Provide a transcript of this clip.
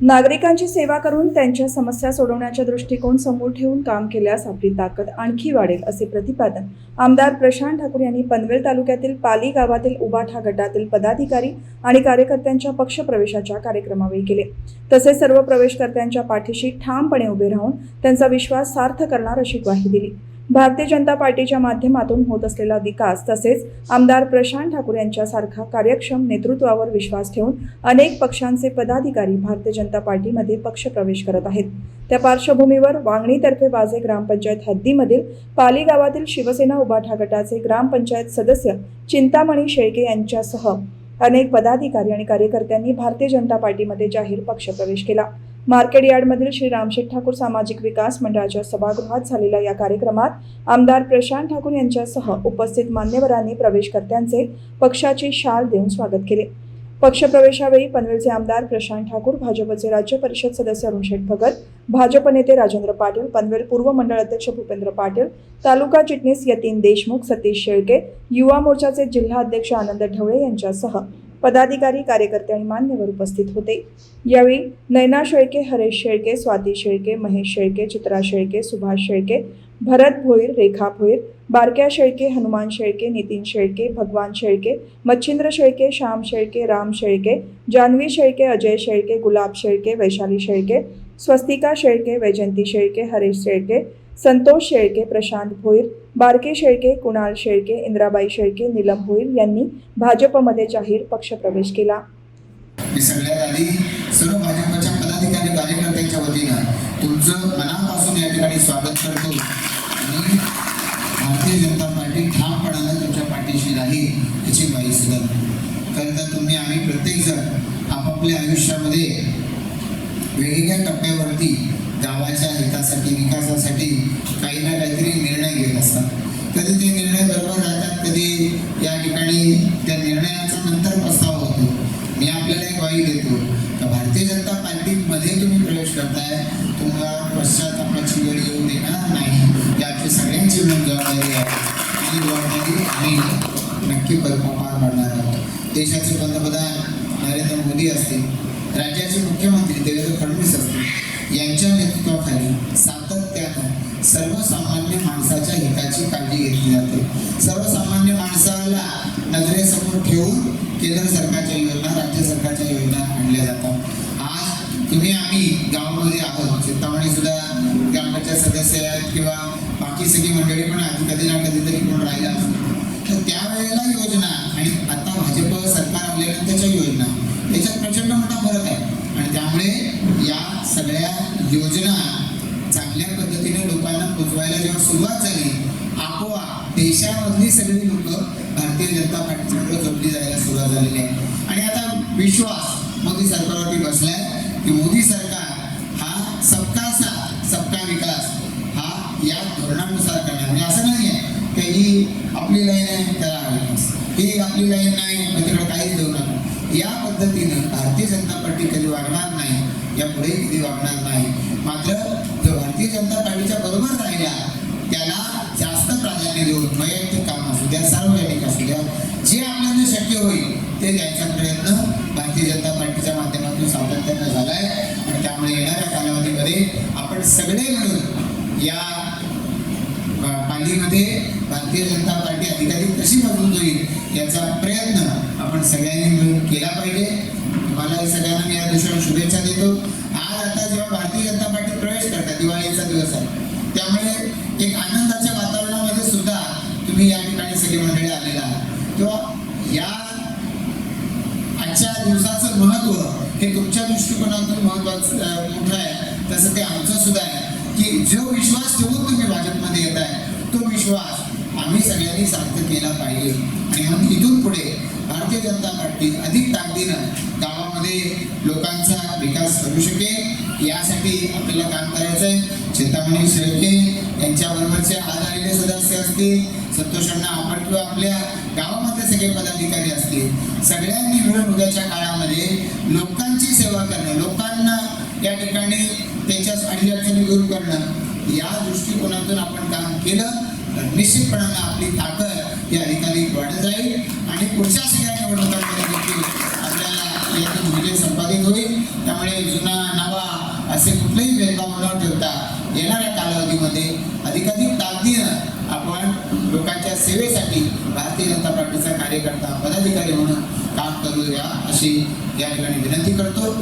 नागरिकांची सेवा करून त्यांच्या समस्या सोडवण्याचा दृष्टिकोन समोर ठेवून काम केल्यास आपली ताकद आणखी वाढेल असे प्रतिपादन आमदार प्रशांत ठाकूर यांनी पनवेल तालुक्यातील पाली गावातील उबाठा गटातील पदाधिकारी आणि कार्यकर्त्यांच्या पक्षप्रवेशाच्या कार्यक्रमावेळी केले. तसेच सर्व प्रवेशकर्त्यांच्या पाठीशी ठामपणे उभे राहून त्यांचा विश्वास सार्थ करणार अशी ग्वाही दिली. भारतीय जनता पार्टीच्या माध्यमातून होत असलेला विकास तसेच आमदार प्रशांत ठाकूर यांच्यासारखा कार्यक्षम नेतृत्वावर विश्वास ठेवून अनेक पक्षांचे पदाधिकारी भारतीय जनता पार्टीमध्ये पक्षप्रवेश करत आहेत. त्या पार्श्वभूमीवर वांगणीतर्फे वाजे ग्रामपंचायत हद्दीमधील पाली गावातील शिवसेना उभाठा गटाचे ग्रामपंचायत सदस्य चिंतामणी शेळके यांच्यासह अनेक पदाधिकारी आणि कार्यकर्त्यांनी भारतीय जनता पार्टीमध्ये जाहीर पक्षप्रवेश केला. मार्केट यार्डमधील श्री रामशेठ ठाकूर सामाजिक विकास मंडळाच्या सभागृहात झालेल्या या कार्यक्रमात आमदार प्रशांत ठाकूर यांच्यासह उपस्थित मान्यवरांनी प्रवेशकर्त्यांचे पक्षाची शाल देऊन स्वागत केले. पक्षप्रवेशावेळी पनवेलचे आमदार प्रशांत ठाकूर भाजपचे राज्य परिषद सदस्य अरुणशेठ भगत भाजप नेते राजेंद्र पाटील पनवेल पूर्व मंडळ अध्यक्ष भूपेंद्र पाटील तालुका चिटणीस यतीन देशमुख सतीश शेळके युवा मोर्चाचे जिल्हा अध्यक्ष आनंद ढवळे यांच्यासह पदाधिकारी, कार्यकर्ते आणि मान्यवर उपस्थित होते. यावेळी नैना शेळके, हरेश शेळके, स्वाती शेळके, महेश शेळके, चित्रा शेळके, सुभाष शेळके, भरत भोईर, रेखा भोईर, बारक्या शेळके, हनुमान शेळके, नितीन शेळके, भगवान शेळके, मच्छिंद्र शेळके, श्याम शेळके, राम शेळके जान्हवी शेळके, अजय शेळके, गुलाब शेळके, वैशाली शेळके, स्वस्तिका शेळके वैजंती शेळके, हरेश शेळके संतोष शेळके प्रशांत भोईर बारके शेळके कुणाल शेळके इंद्राबाई शेळके नीलम भोईर यांनी भाजपमध्ये जाहीर पक्षप्रवेश केला. मी सगळ्यात आधी सर्व भाजपच्या पदाधिकारी कार्यकर्त्यांच्या वतीनं तुमचं मनापासून या ठिकाणी स्वागत करतो. आणि भारतीय जनता पार्टी ठामपणानं तुमच्या पाठीशी राहील याची ग्वाही सुद्धा खरं तर तुम्ही आम्ही प्रत्येकजण आपापल्या आयुष्यामध्ये वेगवेगळ्या टप्प्यावरती गावाच्या हितासाठी विकासासाठी काही ना काहीतरी निर्णय घेत असतात. कधी ते निर्णय बरोबर राहतात कधी या ठिकाणी त्या निर्णयाचा नंतर प्रस्ताव होतो. मी आपल्याला एक ग्वाही देतो. का भारतीय जनता पार्टीमध्ये तुम्ही प्रवेश करताय तुम्हाला पश्चातापाची वेळ येऊ देणार नाही. याची सगळ्यांची मिळून जबाबदारी आहे. ही जबाबदारी आम्ही नक्की पार पाडणार आहोत. देशाचे पंतप्रधान नरेंद्र मोदी असतील राज्याचे मुख्यमंत्री देवेंद्र फडणवीस असतील यांच्या नेतृत्वाखाली सातत्यानं सर्वसामान्य माणसाच्या हिताची काळजी घेतली जाते. सर्वसामान्य माणसाला नजरेसमोर ठेवून केंद्र सरकारच्या योजना राज्य सरकारच्या योजना आणल्या जातात. आज तुम्ही आम्ही गावामध्ये आहोत चिंतामणी सुद्धा ग्रामपंचायत सदस्य आहेत किंवा बाकी सगळी मंडळी पण आधी कधी ना कधीतरी कोण राहिला असतो तर त्यावेळेला योजना आणि आता भाजप सरकार आल्यानंतरच्या योजना याच्यात प्रचंड मोठा फरक आहे आणि त्यामुळे या सगळ्या योजना चांगल्या पद्धतीने लोकांना पोचवायला जेव्हा सुरुवात झाली आपोआप देशामधली सगळी लोक भारतीय जनता पार्टीकडे जोडली जायला सुरुवात झालेली आहे. आणि आता विश्वास मोदी सरकारवरती बसलाय की मोदी सरकार हा सबका साथ सबका विकास हा या धोरणानुसार करणार. म्हणजे असं नाही आहे की ही आपली लाईन आहे त्याला हा विकास ही आपली लाईन नाही मग तिकडे काहीच देऊ नका. या पद्धतीनं भारतीय जनता पार्टी कधी वाढणार नाही यापुढे कधी वागणार नाही. मात्र जो भारतीय जनता पार्टीच्या बरोबर राहिल्या त्याला जास्त प्राधान्य देऊन वैयक्तिक काम असू द्या सार्वजनिक असू द्या जे आपल्याला शक्य होईल ते द्यायचा प्रयत्न भारतीय जनता पार्टीच्या माध्यमातून सातत्यानं झाला आहे आणि त्यामुळे येणाऱ्या कालावधीमध्ये आपण सगळे मिळून या पालीमध्ये भारतीय जनता पार्टी अधिकाधिक कशी मजबूत होईल याचा प्रयत्न आपण सगळ्यांनी मिळून केला पाहिजे. मला सगळ्यांना मी या दिवसाला शुभेच्छा देतो. आज आता जेव्हा भारतीय जनता पार्टी प्रवेश करतात दिवाळीचा दिवस आहे त्यामुळे एक आनंदाच्या वातावरणामध्ये सुद्धा तुम्ही या ठिकाणी सगळी मंडळी आलेला आहात. किंवा या आजच्या दिवसाचं महत्त्व हे तुमच्या दृष्टिकोनातून महत्वाचं मोठं आहे. तसं ते आमचं सुद्धा आहे की जो विश्वास ठेवून तुम्ही भाजपमध्ये येत आहे तो विश्वास आम्ही सगळ्यांनी सार्थ केला पाहिजे. आणि म्हणून इथून पुढे भारतीय जनता पार्टी अधिक ताकदीनं गावामध्ये लोकांचा विकास करू शकेल यासाठी आपल्याला काम करायचं आहे चिंतामणी शेळके यांच्याबरोबरचे आज आलेले सदस्य असतील संतोषांना आपण किंवा आपल्या गावामधले सगळे पदाधिकारी असतील. सगळ्यांनी मिळून उद्याच्या काळामध्ये लोकांची सेवा करणं लोकांना या ठिकाणी त्यांच्या अडीअडचणी दूर करणं या दृष्टिकोनातून आपण काम केलं तर निश्चितपणानं आपली ताकद या ठिकाणी वाढत जाईल आणि पुढच्या सगळ्या निवडणुकांमध्ये देखील यातून विजय संपादित होईल. त्यामुळे जुना नवा असे कुठलेही भेदभाव न ठेवता येणाऱ्या कालावधीमध्ये अधिकाधिक ताकदीनं आपण लोकांच्या सेवेसाठी भारतीय जनता पार्टीचा कार्यकर्ता पदाधिकारी म्हणून काम करूया अशी या ठिकाणी विनंती करतो.